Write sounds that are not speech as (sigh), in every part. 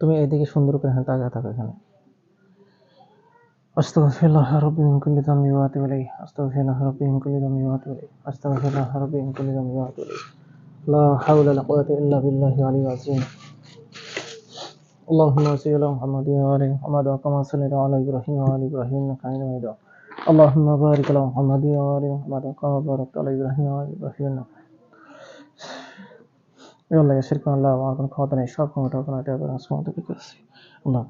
তুমি এইদিকে সুন্দর করে হ্যাঁ তাকিয়ে থাকো এখানে আস্তাগফিরুল্লাহ রাব্বি মিন কুল্লি যামবি ওয়া আতুবু ইলাইহি আস্তাগফিরুল্লাহ রাব্বি মিন কুল্লি যামবি ওয়া আতুবু ইলাইহি আস্তাগফিরুল্লাহ রাব্বি মিন কুল্লি যামবি ওয়া আতুবু ইলাইহি লা হাওলা ওয়া লা কুওয়াতা ইল্লা বিল্লাহি আলিyyil আযীম اللهم صل على محمد وعلى ال محمد كما صليت على ابراهيم وعلى ابراهيم انك حميد مجيد اللهم بارك على محمد وعلى ال محمد كما باركت على ابراهيم وعلى ابراهيم انك يلا يا شريك الله وعليكم خاطرنا সব ক্ষমতা আপনার দেওয়ার আসমান থেকে করছি আল্লাহ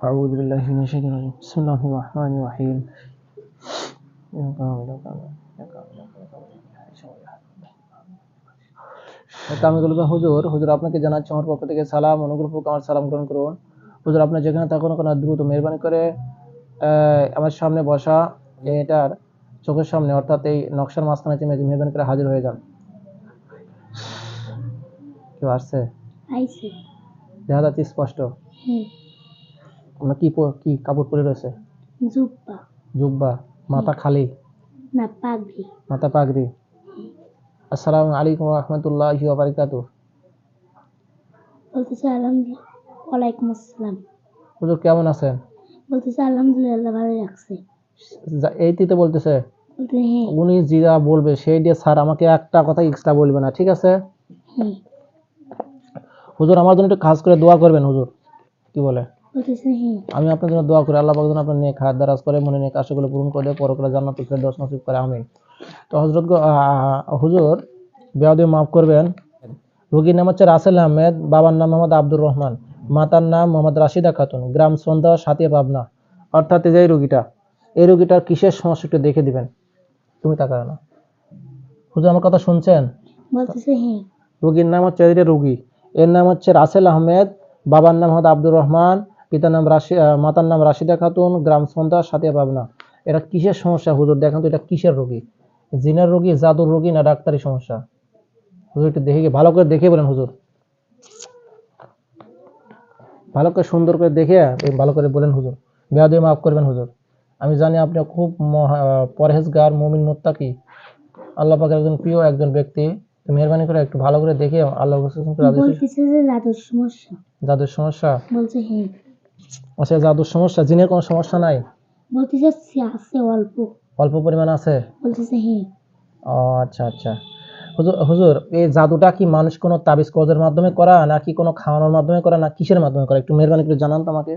أعوذ بالله من الشيطان الرجيم بسم الله الرحمن الرحيم يا قوم لا قوم يا قوم لا কামিগুলো হুজুর হুজুর আপনাকে জানাচ্ছি আমার পক্ষ থেকে সালাম অনুগ্রহপূর্বক আমার সালাম গ্রহণ করুন হুজুর আপনি যেখানে থাকুন কোনো দ্রুত মেহরবানি করে আহ, আমার সামনে বসা এটার চোখের সামনে অর্থাৎ এই নকশার মাঝখানে চেমে মেহরবানি করে হাজির হয়ে যান। কেউ আসছে? দেখা যাচ্ছে স্পষ্ট। কি কি কাপড় পরে রয়েছে? জুব্বা। জুব্বা মাথা খালি? না পাগড়ি। মাথা পাগড়ি। আসসালামু আলাইকুম রহমতুল্লাহি বারাকাতু বলতেছে আলহামদুলিল্লাহ ওয়ালাইকুম আসসালাম। হুজুর কেমন আছেন? বলতেছে আলহামদুলিল্লাহ ভালো লাগছে। যা- এইটিতে বলতেছে হ্যাঁ। উনি যেটা বলবে সেই দিয়ে স্যার আমাকে একটা কথা এক্সট্রা বলবে না ঠিক আছে? হুজুর আমার জন্য একটু খাস করে দোয়া করবেন হুজুর। কি বলে? হ্যাঁ। আমি আপনার জন্য দোয়া করি আল্লাহ পাক যেন আপনার নেক হাত দারাজ করে মনে নেক আশাগুলো পূরণ করে দেয় পরকালে জান্নাতুল ফেরদৌস নসিব করে আমিন। তো হযরত আ- হুজুর বেয়াদে মাফ করবেন। রোগীর নাম হচ্ছে রাসেল আহমেদ বাবার নাম মোহাম্মদ আব্দুর রহমান। মাতার নাম মোহাম্মদ রাশিদা খাতুন গ্রাম সন্ধ্যা সাতিয়া পাবনা। অর্থাৎ এই যে রোগীটা এই রোগীটার কিসের সমস্যা একটু দেখে দিবেন। তুমি তাকাও না। হুজুর আমার কথা শুনছেন? হ্যাঁ নাম হচ্ছে এই রোগী। এর নাম হচ্ছে রাসেল আহমেদ বাবার নাম হচ্ছে আব্দুর রহমান পিতার নাম রাশি মাতার নাম রাশিদা খাতুন গ্রাম সন্ধ্যা সাতিয়া পাবনা। এটা কিসের সমস্যা হুজুর? দেখেন তো এটা কিসের রোগী? জিনের রোগী জাদুর রোগী না ডাক্তারি সমস্যা? হুজুর একটু দেখে ভালো করে দেখে বলেন হুজুর। ভালো করে সুন্দর করে দেখে ভালো করে বলেন হুজুর। বেয়াদে মাফ করবেন হুজুর। আমি জানি আপনি খুব পরহেজগার মুমিন মুত্তাকি। আল্লাহ পাকের একজন প্রিয় একজন ব্যক্তি। তো মেহরবানি করে একটু ভালো করে দেখে আল্লাহ দাদুর সমস্যা। জাদুর সমস্যা? বলছে হ্যাঁ। আচ্ছা জাদুর সমস্যা? জিনের কোনো সমস্যা নাই? বলতেছে আছে অল্প। অল্প পরিমাণ আছে? বলতেছে হ্যাঁ। ও আচ্ছা আচ্ছা। হুজুর হুজুর এই জাদুটা কি মানুষ কোনো তাবিজ কজের মাধ্যমে করা নাকি কোনো খাওয়ানোর মাধ্যমে করা না কিসের মাধ্যমে করা? একটু মেহরবানি করে জানান তো আমাকে।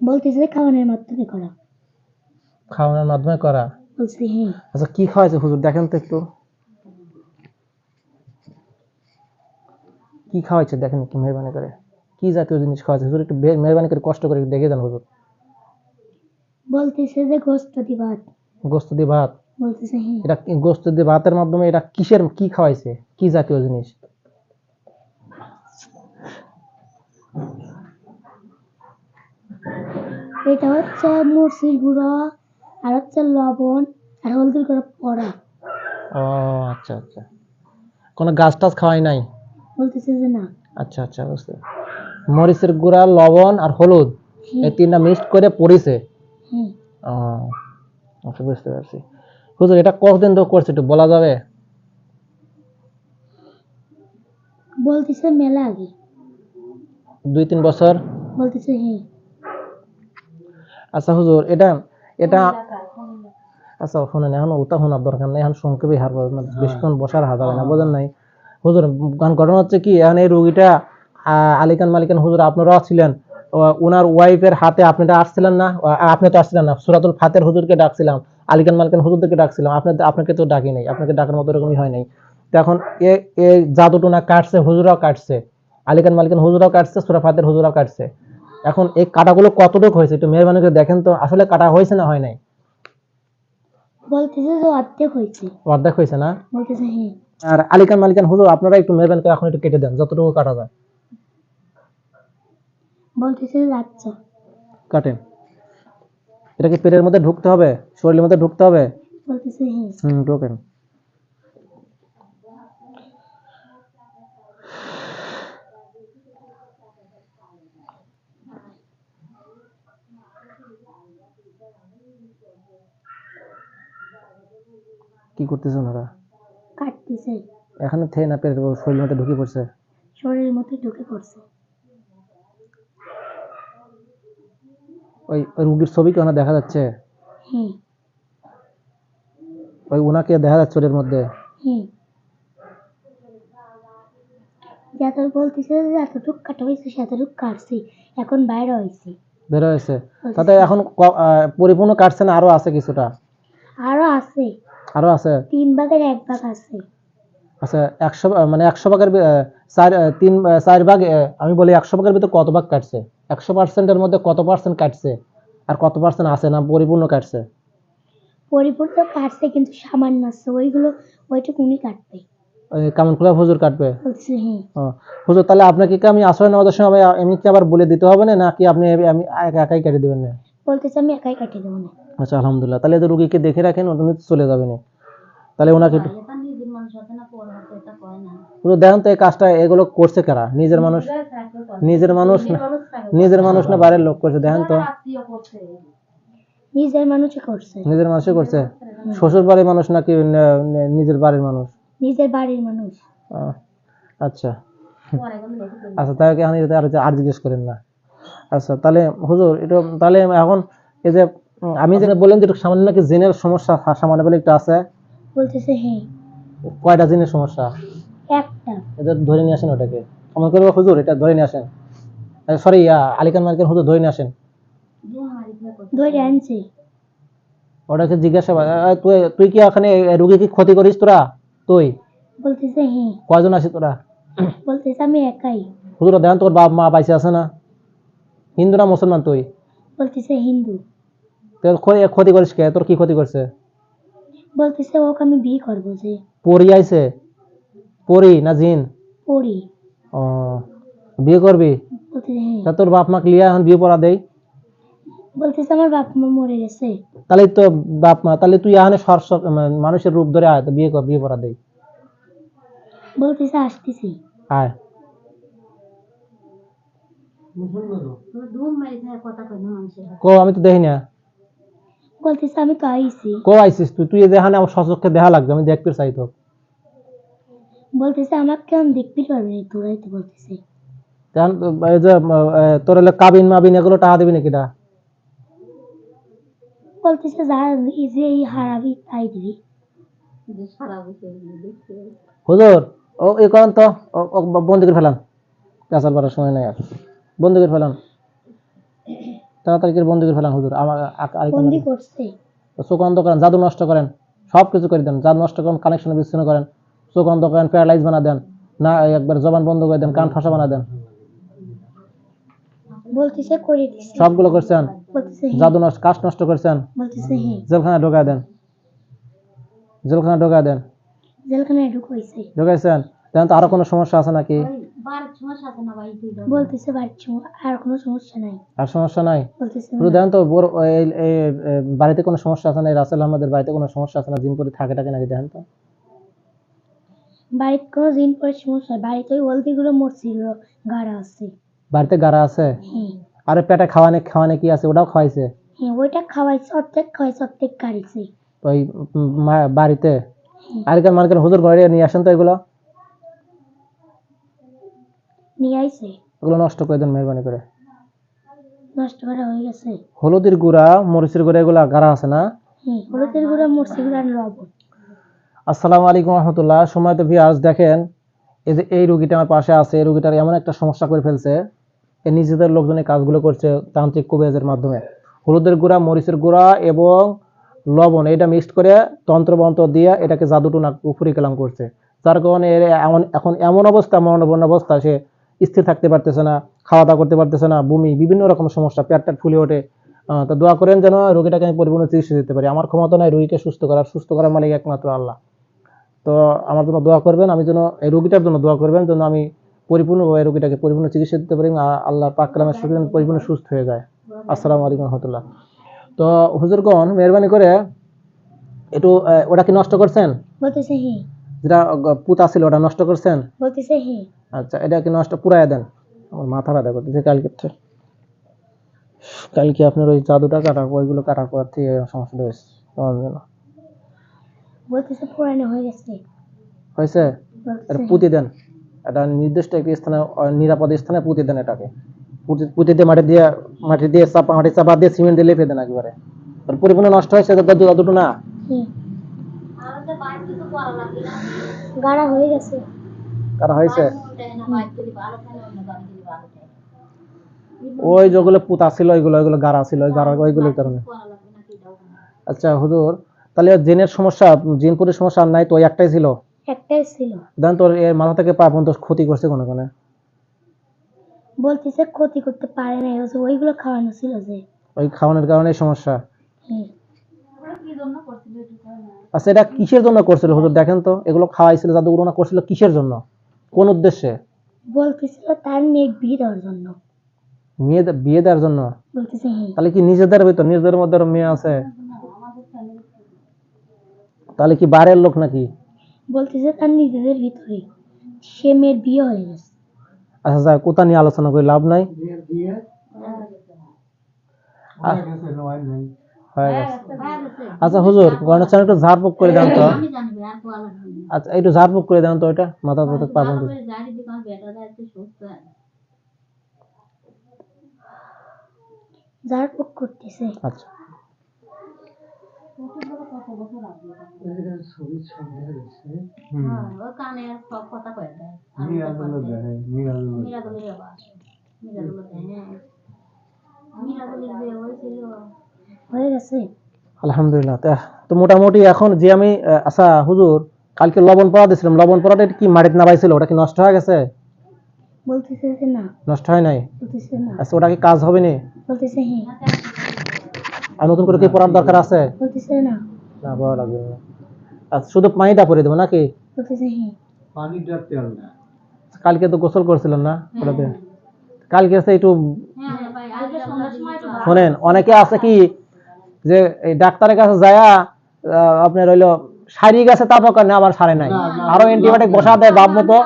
বলতেছে খাওয়ানোর মাধ্যমে করা। খাওয়ানোর মাধ্যমে করা? বলছে হ্যাঁ। আচ্ছা কি খাওয়াইছে হুজুর? দেখেন তো একটু। কি খাওয়াইছে? দেখেন একটু মেহরবানি করে। কি জাতীয় জিনিস খাওয়াইছে? হুজুর একটু মেহরবানি করে কষ্ট করে একটু দেখে দেন হুজুর। বলতেছে যে গোস্ত দিবাত গোস্ত দিয়ে ভাত? বলতেছে হ্যাঁ। এটা গোস্ত দিয়ে ভাতের মাধ্যমে এটা কিসের কি খাওয়াইছে? কি জাতীয় জিনিস? এটা হচ্ছে মুরসির গুঁড়ো আর হচ্ছে লবণ আর হলদির গুঁড়ো পড়া ও আচ্ছা আচ্ছা। কোনো গাছ টাছ খাওয়াই নাই? বলতেছে যে না। আচ্ছা আচ্ছা বুঝতে মরিচের গুঁড়া লবণ আর হলুদ এই তিনটা মিক্সড করে পড়িছে। হ্যাঁ আচ্ছা বুঝতে পারছি। হুজুর এটা কতদিন ধরে করছে একটু বলা যাবে? বলতেছে মেলা আগে। দুই তিন বছর? বলতেছে হ্যাঁ আচ্ছা হুজুর এটা এটা আচ্ছা শুনেন এখন ওটা শোনার দরকার নেই এখন সংক্ষেপে হার পাবেন বেশিক্ষণ বসার হাত হবে না বোঝেন নাই। হুজুর গান ঘটনা হচ্ছে কি এখন এই রুগীটা আলিকান মালিকান হুজুর আপনারাও ছিলেন ওনার ওয়াইফের হাতে আপনারা আসছিলেন না আপনি তো আসছিলেন না। সুরাতুল ফাতের হুজুরকে ডাকছিলাম আলিকান মালিকান হুজুরদেরকে ডাকছিলাম। আপনি আপনাকে তো ডাকি নাই আপনাকে ডাকার মতো এরকমই হয় নাই। তো এখন এ এ জাদুটুনা কাটছে হুজুরাও কাটছে আলিকান মালিকান হুজুরাও কাটছে সুরা ফাতের হুজুরাও কাটছে। এখন এই কাটাগুলো কতটুকু হয়েছে একটু মেহরবানি করে দেখেন তো আসলে কাটা হয়েছে না হয় নাই? বলতেছে যে অর্ধেক হয়েছে। অর্ধেক হয়েছে না? বলতেছে হ্যাঁ। আর আলিকান মালিকান হুজুর আপনারা একটু মেহরবানি করে এখন একটু কেটে দেন যতটুকু কাটা যায়। বলতেছে যাচ্ছে কাটে। এটা কি পেটের মধ্যে ঢুকতে হবে? শরীরের মধ্যে ঢুকতে হবে? বলতেছে হ্যাঁ হুম ঢোকেন। কি করতেছ ওনারা? কাটতেছে। এখানে থে না পেটের শরীরের মধ্যে ঢুকে পড়ছে? শরীরের মধ্যে ঢুকে পড়ছে। ওই রুগীর ছবি কি ওখানে দেখা যাচ্ছে? ওই ওনাকে দেখা যাচ্ছে ওদের মধ্যে? বলতেছে কাটা হয়েছে সেতটুক কাটছি এখন বাইরে হয়েছে। বের হয়েছে। তাতে এখন ক- আহ, পরিপূর্ণ কাটছে না আরও আছে কিছুটা? আরও আছে। আরও আছে? তিন ভাগের এক ভাগ আছে। আচ্ছা একশো মানে একশো ভাগের চার তিন চার ভাগ আমি বলি একশো ভাগের ভিতর কত ভাগ কাটছে? একশো পার্সেন্টের মধ্যে কত পার্সেন্ট কাটছে? আর কত পার্সেন্ট আছে না পরিপূর্ণ কাটছে? পরিপূর্ণ কাটছে কিন্তু সামান্য আছে ওইগুলো ওইটুকুনি কাটবে। ওই কামন খোলা হুজুর কাটবে? হ্যাঁ। হুজুর তাহলে আপনাকে কি আমি আশ্রয় নেওয়ার সময় এমনিতে আবার বলে দিতে হবে না নাকি আপনি আমি একা একাই কেটে দেবেন না? বলতেছে আমি একাই কাটিয়ে দেবো না। আচ্ছা আলহামদুলিল্লাহ। তাহলে তো রুগীকে দেখে রাখেন উনি চলে যাবেন তাহলে ওনাকে হুজুর দেখেন তো এই কাজটা এগুলো করছে কারা? নিজের মানুষ নিজের মানুষ না নিজের মানুষ না বাইরের লোক করছে দেখেন তো। নিজের মানুষই করছে। নিজের মানুষই করছে। শ্বশুর বাড়ির মানুষ নাকি নিজের বাড়ির মানুষ? নিজের বাড়ির মানুষ। আচ্ছা। আচ্ছা তাহলে এখন এটা আর আর জিজ্ঞেস করেন না? আচ্ছা তাহলে হুজুর এটা তাহলে এখন এই যে আমি যেটা বললেন যে একটু সামান্য নাকি জিনের সমস্যা সামান্য বলে একটু আছে। বলতেছে হ্যাঁ। কয়টা জিনের সমস্যা? একটা। এটা ধরে নিয়ে আসেন ওটাকে। আমার করব হুজুর এটা ধরে নিয়ে আসেন। সরি আলিকান হুজুর ধরে নিয়ে আসেন। ধরে আনছে। ওটাকে জিজ্ঞাসা তুই তুই কি এখানে রুগী কি ক্ষতি করিস তোরা? তুই? বলতেছে হ্যাঁ। কয়জন আছিস তোরা? বলতেছে আমি একাই। হুজুর দেখেন তোর বাপ মা বাইসে আছে না? হিন্দু না মুসলমান তুই? বলতেছে হিন্দু। তোর ক্ষতি- করিস কে? তোর কি ক্ষতি করছে? বলতেছে ওকে আমি বিয়ে করব যে। পরি আইছে পরি না জিন? পড়ি। ও বিয়ে করবি? তা তোর বাপ মাকে লিয়া এখন বিয়ে পড়া দেই? বলতেছে আমার বাপ মা মরে গেছে। তাহলে তো বাপ মা তাহলে তুই এখানে সর সর- মানে মানুষের রূপ ধরে আয় তো বিয়ে কর বিয়ে পড়া দেই। বলতেছে আসতেছি। আয়। কো আমি তো দেখি না বলতেছে আমি তো আইছি। কো আইসিস তুই? তুই যেখানে আমার সচক্ষে দেখা লাগবে আমি দেখতে চাই তো বলতেছে আমাকে কেমন দেখতে পারবি না তোরাই তো বলতেছে। তো এই যে তোর হলে কাবিন মাবিন এগুলো টাকা দিবি নাকি এটা বলতেছে যা এই যে এই হারাবি তাই দিবি। হুজুর ও এই করেন তো করে ফেলান। পেঁচাল বাড়ার সময় নেই আর। বন্দি করে ফেলান। তাড়াতাড়ি করে করে ফেলান হুজুর। আমার বন্দি করছে। চোখ অন্ধ করেন জাদু নষ্ট করেন সব কিছু করে দেন। জাদু নষ্ট করেন কানেকশন বিচ্ছিন্ন করেন। চোখ অন্ধ করেন প্যারালাইজ বানা দেন। না একবার জবান বন্ধ করে দেন কান ঠাসা বানা দেন। বলতেছে করে দিছে। সবগুলো করছেন? হ্যাঁ। জাদু নষ্ট কাজ নষ্ট করছেন? বলতেছে হ্যাঁ। জেলখানা ঢোকায় দেন। জেলখানা ঢোকায় দেন। জেলখানায় ঢুকাইছে। ঢোকাইছেন? দেখেন তো আরও কোনো সমস্যা আছে নাকি? বলতেছে আর কোনো সমস্যা নাই। আর সমস্যা নাই? দেখেন তো বাড়িতে কোনো সমস্যা আছে না? রাসেল আহমদের বাড়িতে কোনো সমস্যা আছে না? জিন করে থাকে থাকে নাকি দেখেন তো। বাড়িতে কোনো দিন পরে সমস্যা। বাড়িতে ওই গাড়া আছে। বাড়িতে গাড়া আছে? হ্যাঁ। আরে পেটে খাওয়ানে খাওয়ানে কি আছে? ওটাও খাওয়াইছে? হ্যাঁ ওইটা খাওয়াইছে অর্ধেক খাওয়াইছে অর্ধেক ওই বাড়িতে? আরেকজন মার্কেট হুজুর ঘরে নিয়ে আসেন তো এগুলো? নিয়ে আইছে? ওগুলো নষ্ট করে দেন মেহরবানি করে। নষ্ট করা হয়ে গেছে? হলুদের গুঁড়া মরিচের গুঁড়া এগুলো গাড়া আছে না? হ্যাঁ হলুদের গুঁড়া মরচি গুঁড়া আর লবণ। আসসালামু আলাইকুম রহমতুল্লাহ। সময় তো ভিয়াজ দেখেন, এই যে এই রুগীটা আমার পাশে আছে, এই রুগীটার এমন একটা সমস্যা করে ফেলছে। এ নিজেদের লোকজন এই কাজগুলো করছে তান্ত্রিক কবিরাজের মাধ্যমে। হলুদের গুঁড়া, মরিচের গুঁড়া এবং লবণ, এটা মিক্সড করে তন্ত্রবন্ত্র দিয়ে এটাকে জাদুটুনা উপরি কালাম করছে। যার কারণে এর এমন, এখন এমন অবস্থা মরণবন্য অবস্থা, সে স্থির থাকতে পারতেছে না খাওয়া দাওয়া করতে পারতেছে না, বমি, বিভিন্ন রকম সমস্যা, পেট টেট ফুলে ওঠে। তো দোয়া করেন যেন রোগীটাকে আমি পরিপূর্ণ চিকিৎসা দিতে পারি। আমার ক্ষমতা নয় রোগীকে সুস্থ করার সুস্থ করার মালিক একমাত্র আল্লাহ। তো আমার জন্য দোয়া করবেন আমি যেন এই রোগীটার জন্য দোয়া করবেন যেন আমি পরিপূর্ণভাবে এই রোগীটাকে পরিপূর্ণ চিকিৎসা দিতে পারি এবং আ- পাক কালামের সুখে পরিপূর্ণ সুস্থ হয়ে যায়। আসসালামু আলাইকুম রহমতুল্লাহ। তো হুজুরগণ মেহরবানি করে একটু ওটা কি নষ্ট করছেন? যেটা পুতা ছিল ওটা নষ্ট করছেন? আচ্ছা এটা কি নষ্ট পুরাই দেন। আমার মাথা ব্যথা করতেছে কালকে। কালকে আপনার ওই জাদুটা কাটার ওইগুলো কাটার পর থেকে এই সমস্যাটা হয়েছে। আমার জন্য বলতেছে পুরানো হয়ে গেছে। হয়েছে? এটা পুঁতে দেন। এটা নির্দিষ্ট একটি স্থানে নিরাপদ স্থানে পুঁতে দেন এটাকে। পুঁতে- দিয়ে মাটি দিয়ে মাটি দিয়ে চাপা মাটি চাপা দিয়ে সিমেন্ট দিয়ে লেপে দেন একবারে। পরিপূর্ণ নষ্ট হয়েছে দুটো না? গাড়া হয়ে গেছে। কারণ হয়েছে? ওই যেগুলো পুতা ছিল ওইগুলো ওইগুলো গাড়া ছিল ওই গাড়া ওইগুলোর কারণে। আচ্ছা হুজুর তাহলে জিনের সমস্যা জিনপুরের সমস্যা আর নাই তো ওই একটাই ছিল? একটাই ছিল। দেন তোর এর মাথা থেকে পা পর্যন্ত ক্ষতি করছে কোনো কোনো বলতেছে ক্ষতি করতে পারে না হচ্ছে ওইগুলো খাওয়ানো ছিল যে। ওই খাওয়ানোর কারণে সমস্যা? আচ্ছা এটা কিসের জন্য করছিল? হুজুর দেখেন তো এগুলো খাওয়াইছিল জাদুগুলো না করছিল কিসের জন্য? কোন উদ্দেশ্যে? বলতেছিল তার মেয়ে বিয়ে দেওয়ার জন্য। মেয়ে বিয়ে দেওয়ার জন্য? বলতেছে হ্যাঁ। তাহলে কি নিজেদের ভিতর নিজেদের মধ্যে মেয়ে আছে? তাহলে কি বাইরের লোক নাকি? বলতেছে তার নিজেদের ভিতরে সে মেয়ের বিয়ে হয়ে গেছে। আচ্ছা যাক কোথা নিয়ে আলোচনা করে লাভ নাই। আচ্ছা হুজুর গণেশ একটু ঝাড়ফুঁক করে দেন তো। আচ্ছা একটু ঝাড়ফুঁক করে দেন তো ওইটা। মাথা পথে পাবেন তো যার করতেছে আচ্ছা হয়ে গেছে? আলহামদুলিল্লাহ। তা তো মোটামুটি এখন যে আমি আচ্ছা হুজুর কালকে লবণ পড়া দিয়েছিলাম লবণ পড়াটা কি মাটিতে নামাইছিল ওটা কি নষ্ট হয়ে গেছে? বলতেছে না। নষ্ট হয় নাই? বলতেছে না। আচ্ছা ওটা কি কাজ হবে নি বলতেছে হ্যাঁ। আর নতুন করে কি পড়ার দরকার আছে না না পড়া লাগবে না আচ্ছা শুধু পানিটা পরে দেবো নাকি হ্যাঁ কালকে তো গোসল করছিলেন না কালকে আছে একটু শোনেন অনেকে আছে কি যে এই ডাক্তারের কাছে যায়া আপনার হইল সারি গেছে তারপর না আবার সারে নাই আরও অ্যান্টিবায়োটিক বসা দেয় বাপ মতো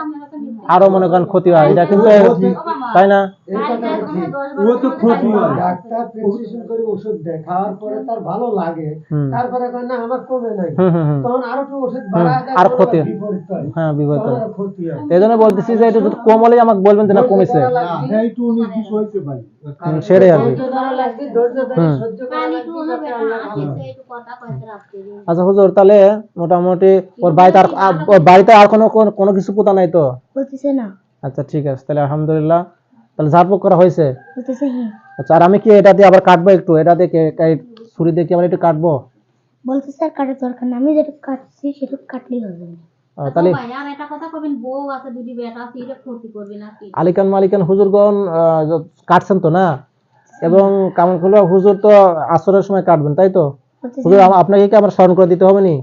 আরও মনে করেন ক্ষতি হয় এটা কিন্তু তাই না ও তো হয় ডাক্তার প্রেসক্রিপশন করে ওষুধ দেয় খাওয়ার পরে তার ভালো লাগে। তারপরে কয় না আমার কমে নাই। তখন আরও একটু ওষুধ বাড়ায় আর ক্ষতি। হ্যাঁ। বিপরীত হয়। হয় এই জন্য বলতেছি যে একটু যদি কম হলে আমাকে বলবেন যে না কমেছে। হ্যাঁ একটু উনিশ বিশ হয়েছে ভাই হুম, সেটাই আর কি। আচ্ছা হুজুর তাহলে মোটামুটি ওর বাড়িতে আর ওর বাড়িতে আর কোনো কোনো- কোনো কিছু পোতা নাই তো? না। আচ্ছা ঠিক আছে তাহলে আলহামদুলিল্লাহ। তাহলে ঝাড়ফুঁক করা হয়েছে? হ্যাঁ। আচ্ছা আর আমি কি এটা দিয়ে আবার কাটবো একটু? এটা দিয়ে ছুরি দিয়ে কি আবার একটু কাটবো? আর কাটার দরকার না আমি যেটুকু কাটছি সেটুকু কাটলেই হবে তাহলে আর একটা কথা কবেন বউ আছে দুটি বেটা আছে এটা ক্ষতি করবে না কি আলিকান মালিকান হুজুরগণ কাটছেন তো না? এবং কামন হুজুর তো আসরের সময় কাটবেন তাই তো? হুজুর আপনাকে কি আবার স্মরণ করে দিতে হবে নি?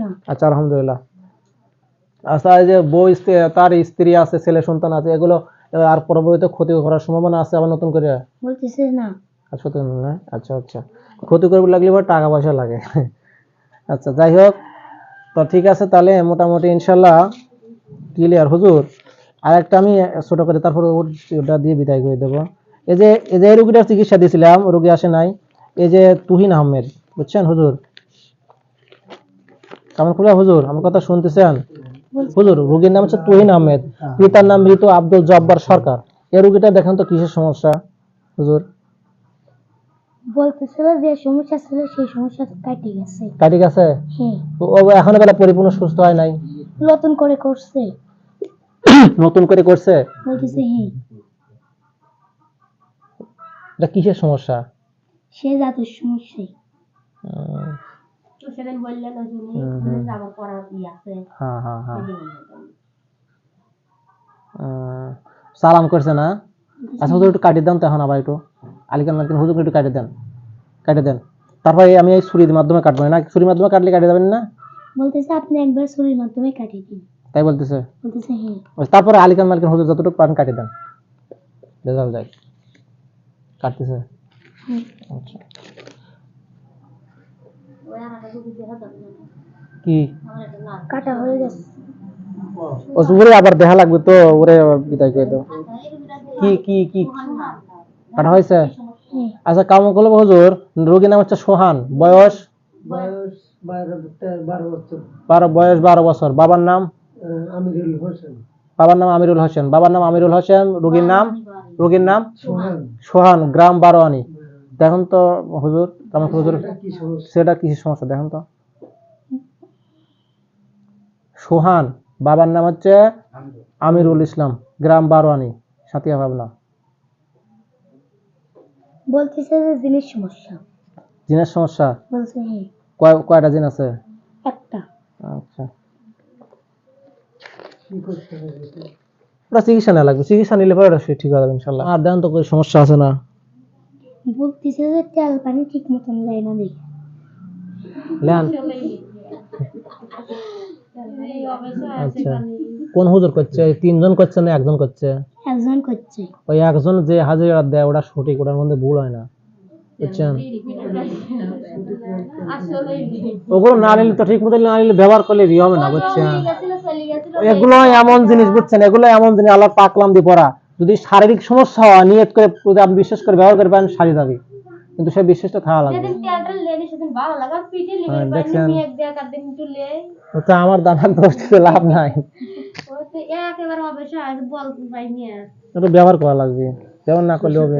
না। আচ্ছা আলহামদুলিল্লাহ। আচ্ছা এই যে বউ স্ত্রী- তার স্ত্রী আছে ছেলে সন্তান আছে এগুলো আর পরবর্তীতে ক্ষতি করার সম্ভাবনা আছে আবার নতুন করে? বলতেছে না। আচ্ছা তো না? আচ্ছা আচ্ছা। ক্ষতি করবে লাগলে এবার টাকা পয়সা লাগে। আচ্ছা যাই হোক। তো ঠিক আছে তাহলে মোটামুটি ইনশাল্লাহ ক্লিয়ার হুজুর আর একটা আমি ছোট করে তারপরে ওটা দিয়ে বিদায় করে দেবো। এই যে এই যে রুগীটার চিকিৎসা দিয়েছিলাম রুগী আসে নাই। এই যে তুহিন আহমেদ বুঝছেন হুজুর? কেমন খুলে হুজুর আমার কথা শুনতেছেন? হুজুর রুগীর নাম হচ্ছে তুহিন আহমেদ পিতার নাম মৃত আব্দুল জব্বার সরকার। এই রুগীটা দেখেন তো কিসের সমস্যা হুজুর? বলতেছিল যে সমস্যা ছিল সেই সমস্যা কাটে গেছে। কাটি গেছে? হ্যাঁ। ও এখনও বেলা পরিপূর্ণ সুস্থ হয় নাই? নতুন করে করছে। (coughs) নতুন করে করছে? বলতেছে হ্যাঁ। এটা কিসের সমস্যা? সে জাতের তো সেদিন বললেন হুম, হুম। আবার ই আছে। হ্যাঁ হ্যাঁ হ্যাঁ সালাম করছে না? আচ্ছা হুজুর একটু কাটিয়ে দেন তো এখন আবার একটু। আলিকান মালিকান হুজুর একটু কাটিয়ে দেন। কাটিয়ে দেন। তারপরে আমি এই ছুরির মাধ্যমে কাটবো না? ছুরির মাধ্যমে কাটলে কাটিয়ে যাবেন না? বলতেছে আপনি একবার ছুরির মাধ্যমে কাটিয়ে দিন। তাই বলতেছে? বলতেছে হ্যাঁ। তারপরে আলিকান মালিকান হুজুর যতটুকু পারেন কাটিয়ে দেন। রেজাল্ট যায় কাটতেছে? আচ্ছা ওই আর একটা দুটি দেখা যাবে না কি? কাটা হয়ে গেছে। ওরে আবার দেখা লাগবে তো ওরে বিদায় করে দাও। কি কি কি? কাটা হয়েছে? আচ্ছা কাম করব হুজুর রোগীর নাম হচ্ছে সোহান। বয়স? বয়স বারো বছর। বারো বয়স বারো বছর। বাবার নাম? আমিরুল হোসেন। বাবার নাম আমিরুল হোসেন। বাবার নাম আমিরুল হোসেন রোগীর নাম? রোগীর নাম? সোহান। সোহান গ্রাম বারোয়ানি। দেখুন তো হুজুর হুজুর সেটা কি সমস্যা? দেখুন তো। সোহান বাবার নাম হচ্ছে আমিরুল ইসলাম গ্রাম বারোয়ানি সাতিয়া ভাবনা বলতেছে যে জিনিস সমস্যা। জিনের সমস্যা? বলছে কয় কয়টা জিন আছে? একটা। আচ্ছা। ওটা চিকিৎসা নেওয়া লাগবে। চিকিৎসা নিলে পরে ঠিক হয়ে যাবে ইনশাল্লাহ। আর দেখুন তো কোনো সমস্যা আছে না। বলতেছে যে তেল পানি ঠিক মতন না দেখে। আচ্ছা। কোন হুজুর করছে? তিনজন করছে না একজন করছে? একজন করছে। ওই একজন যে হাজিরা দেয় ওটা সঠিক ওটার মধ্যে ভুল হয় না। বুঝছেন? ওগুলো না নিলে তো ঠিক মতো না নিলে ব্যবহার করলে ই হবে না বুঝছেন? এগুলো এমন জিনিস বুঝছেন? এগুলো এমন জিনিস আল্লাহ পাকলাম দিয়ে পড়া। যদি শারীরিক সমস্যা হয় নিয়ত করে যদি আপনি বিশ্বাস করে ব্যবহার করে পারেন সারি যাবে কিন্তু সেই বিশ্বাসটা থাকা লাগবে। হ্যাঁ, দেখছেন। দিন তো আমার দানার দোষতে লাভ নাই। ওই তো একেবারে অবশ্যই আজ বল পাই নিয়ে এটা ব্যবহার করা লাগবে। ব্যবহার না করলে হবে।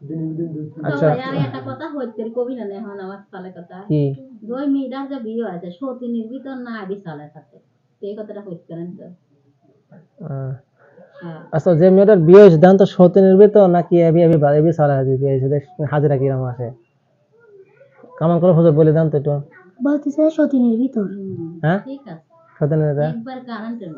দিন দিন আচ্ছা। একটা কথা হইতে কবি না এখন আমার সালে কথা। কি? দুই মেয়েরা যে বিয়ে হয়েছে সতীনের ভিতর না আবি সালের সাথে। এই কথাটা হইতে না তো। আহ, আচ্ছা যে মেয়েটার বিয়ে হয়েছে দেন তো সতীনের তো নাকি এবি এবি এবি সারা হাজির বিয়ে হয়েছে দেখ হাজিরা কিরম আসে কামান করে হুজুর বলে দেন তো একটু। বলতেছে সতী নির্বিত হ্যাঁ? ঠিক আছে। সতীনের একবার কারেন্টের